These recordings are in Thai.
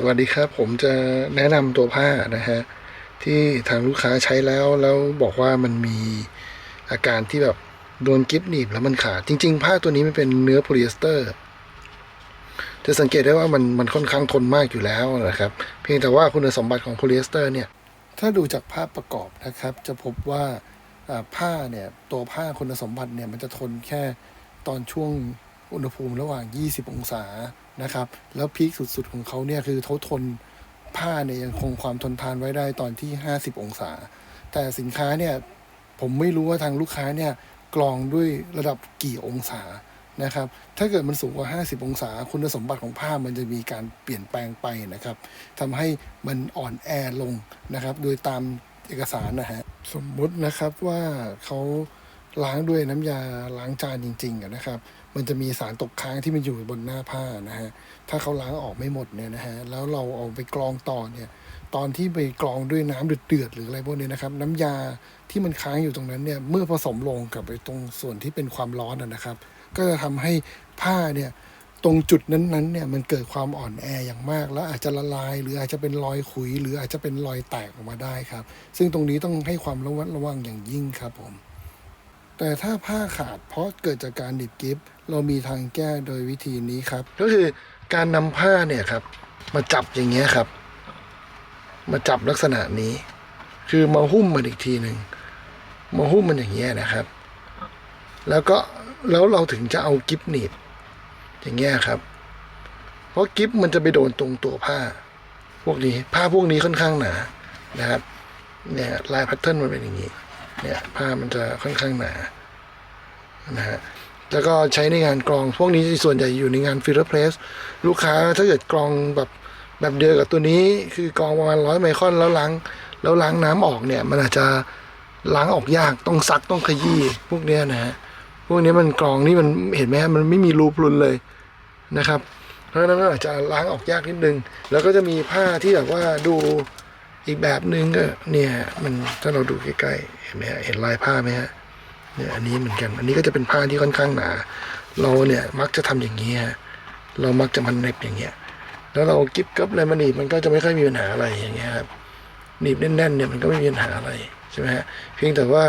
สวัสดีครับผมจะแนะนำตัวผ้านะฮะที่ทางลูกค้าใช้แล้วแล้วบอกว่ามันมีอาการที่แบบโดนกิฟหนีบแล้วมันขาด จริง ๆ ผ้าตัวนี้มันเป็นเนื้อโพลีเอสเตอร์จะสังเกตได้ว่ามันมันค่อนข้างทนมากอยู่แล้วนะครับ เพียงแต่ว่าคุณสมบัติของโพลีเอสเตอร์เนี่ย ถ้าดูจากภาพประกอบนะครับ จะพบว่าอ่าผ้าเนี่ยตัวผ้าคุณสมบัติเนี่ยมันจะทนแค่ตอนช่วง อุณหภูมิระหว่าง 20 องศานะครับ แล้วพีคสุดๆของเขาเนี่ยคือเขาทนผ้าเนี่ยยังคงความทนทานไว้ได้ตอนที่ 50 องศา แต่สินค้าเนี่ยผมไม่รู้ว่าทางลูกค้าเนี่ยกรองด้วยระดับกี่องศานะครับ ถ้าเกิดมันสูงกว่า 50 องศา คุณสมบัติของผ้ามันจะมีการเปลี่ยนแปลงไปนะครับทำให้มันอ่อนแอลงนะครับ โดยตามเอกสารนะฮะ สมมุตินะครับว่าเขาล้างด้วยน้ำยาล้างจานจริงๆนะครับ มันจะมีสารตกค้างที่มันอยู่บนหน้าผ้านะฮะ ถ้าเขาล้างออกไม่หมดเนี่ยนะฮะ แล้วเราเอาไปกรองต่อเนี่ย ตอนที่ไปกรองด้วยน้ำเดือดๆหรืออะไรพวกนี้นะครับ น้ำยาที่มันค้างอยู่ตรงนั้นเนี่ย เมื่อผสมลงกับไอ้ตรงส่วนที่เป็นความร้อนนะครับ ก็จะทำให้ผ้าเนี่ยตรงจุดนั้นๆเนี่ยมันเกิดความอ่อนแออย่างมาก แล้วอาจจะละลาย หรืออาจจะเป็นรอยขุย หรืออาจจะเป็นรอยแตกออกมาได้ครับ ซึ่งตรงนี้ต้องให้ความระมัดระวังอย่างยิ่งครับผม แต่ถ้าผ้าขาดเพราะเกิดจากการดิบกิฟเรามีทางแก้โดยวิธีนี้ครับ ก็คือการนำผ้าเนี่ยครับ มาจับอย่างเงี้ยครับ มาจับลักษณะนี้ คือมาหุ้มมันอีกทีหนึ่งมาหุ้มมันอย่างเงี้ยนะครับ แล้วก็แล้วเราถึงจะเอากิฟหนีบอย่างเงี้ยครับ เพราะกิฟมันจะไปโดนตรงตัวผ้า พวกนี้ผ้าพวกนี้ค่อนข้างหนานะครับ เนี่ยลายแพทเทิร์นมันเป็นอย่างนี้ เนี่ยผ้ามันจะค่อนข้างหนานะฮะแล้วก็ใช้ในงานกรองพวกนี้ส่วนใหญ่อยู่ในงานฟิลเลอร์เพลสลูกค้าถ้าเกิดกรองแบบแบบเดียวกับตัวนี้คือกรองประมาณร้อยไมครอนแล้วล้างแล้วล้างน้ำออกเนี่ย มันอาจจะล้างออกยากต้องซักต้องขยี้พวกเนี้ยนะฮะพวกนี้มันกรองนี่มันเห็นไหมฮะมันไม่มีรูพรุนเลยนะครับ เพราะฉะนั้นอาจจะล้างออกยากนิดนึง แล้วก็จะมีผ้าที่แบบว่าดู อีกแบบหนึ่งก็เนี่ยมันถ้าเราดูใกล้ๆเห็นไหมฮะเห็นลายผ้าไหมฮะเนี่ยอันนี้เหมือนกัน อันนี้ก็จะเป็นผ้าที่ค่อนข้างหนา เราเนี่ยมักจะทำอย่างนี้ฮะเรามักจะมันเน็บอย่างเงี้ยแล้วเรากิ๊บกับอะไรมาหนีบมันก็จะไม่ค่อยมีปัญหาอะไรอย่างเงี้ยครับหนีบแน่นๆเนี่ยมันก็ไม่มีปัญหาอะไรใช่ไหมฮะเพียงแต่ว่า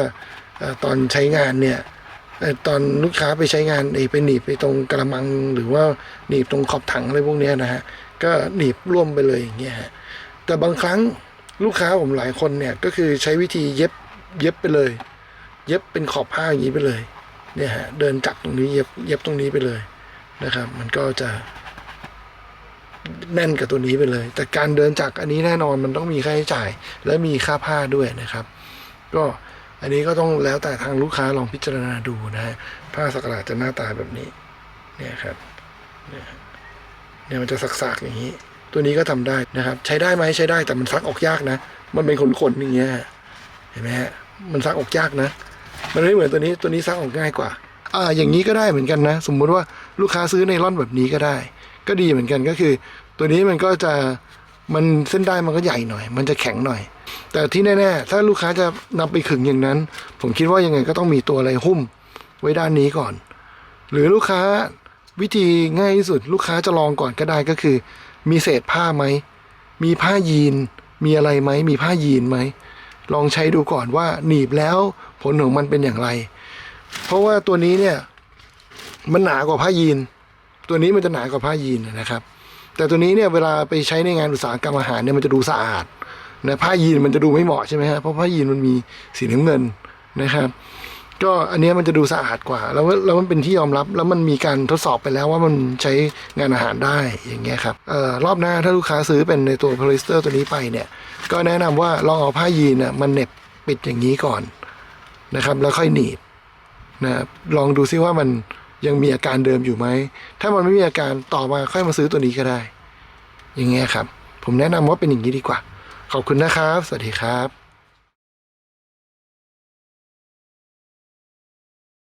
ตอนใช้งานเนี่ยตอนลูกค้าไปใช้งานไปหนีบไปตรงกระมังหรือว่าหนีบตรงขอบถังอะไรพวกนี้นะฮะก็หนีบร่วมไปเลยอย่างเงี้ยฮะแต่บางครั้ง ลูกค้าผมหลายคนเนี่ยก็คือใช้วิธีเย็บเย็บไปเลย เย็บเป็นขอบผ้าอย่างนี้ไปเลยเนี่ยฮะเดินจักรตรงนี้เย็บเย็บตรงนี้ไปเลยนะครับ มันก็จะแน่นกับตัวนี้ไปเลย แต่การเดินจักรอันนี้แน่นอนมันต้องมีค่าใช้จ่าย และมีค่าผ้าด้วยนะครับ ก็อันนี้ก็ต้องแล้วแต่ทางลูกค้าลองพิจารณาดูนะฮะผ้าสักหลาดจะหน้าตาแบบนี้ เนี่ยครับเนี่ยเนี่ยมันจะสักๆอย่างนี้ ตัวนี้ก็ทำได้นะครับ ใช้ได้ไหมใช้ได้แต่มันซักออกยากนะ มันเป็นขนๆอย่างเงี้ยเห็นไหมฮะมันซักออกยากนะ มันไม่เหมือนตัวนี้ตัวนี้ซักออกง่ายกว่า อ่าอย่างนี้ก็ได้เหมือนกันนะ สมมุติว่าลูกค้าซื้อไนล่อนแบบนี้ก็ได้ ก็ดีเหมือนกันก็คือ ตัวนี้มันก็จะมันเส้นได้มันก็ใหญ่หน่อย มันจะแข็งหน่อย แต่ที่แน่ๆถ้าลูกค้าจะนำไปขึงอย่างนั้น ผมคิดว่ายังไงก็ต้องมีตัวอะไรหุ้มไว้ด้านนี้ก่อน หรือลูกค้าวิธีง่ายที่สุด ลูกค้าจะลองก่อนก็ได้ก็คือ มีเศษผ้าไหม มีผ้ายีน มีอะไรไหม มีผ้ายีนไหม ลองใช้ดูก่อนว่าหนีบแล้วผลของมันเป็นอย่างไร เพราะว่าตัวนี้เนี่ยมันหนากว่าผ้ายีน ตัวนี้มันจะหนากว่าผ้ายีนนะครับ แต่ตัวนี้เนี่ยเวลาไปใช้ในงานอุตสาหกรรมอาหารเนี่ยมันจะดูสะอาดนะผ้ายีนมันจะดูไม่เหมาะใช่ไหมฮะเพราะผ้ายีนมันมีสีน้ำเงินนะครับ ก็อันนี้มันจะดูสะอาดกว่า แล้วแล้วมันเป็นที่ยอมรับ แล้วมันมีการทดสอบไปแล้วว่ามันใช้งานอาหารได้อย่างเงี้ยครับเอ่อรอบหน้าถ้าลูกค้าซื้อเป็นในตัวโพลิสเตอร์ตัวนี้ไปเนี่ย ก็แนะนำว่าลองเอาผ้ายีนน่ะมันเน็บปิดอย่างนี้ก่อนนะครับ แล้วค่อยหนีบนะลองดูซิว่ามันยังมีอาการเดิมอยู่ไหม ถ้ามันไม่มีอาการต่อมาค่อยมาซื้อตัวนี้ก็ได้ อย่างเงี้ยครับ ผมแนะนำว่าเป็นอย่างนี้ดีกว่า ขอบคุณนะครับ สวัสดีครับ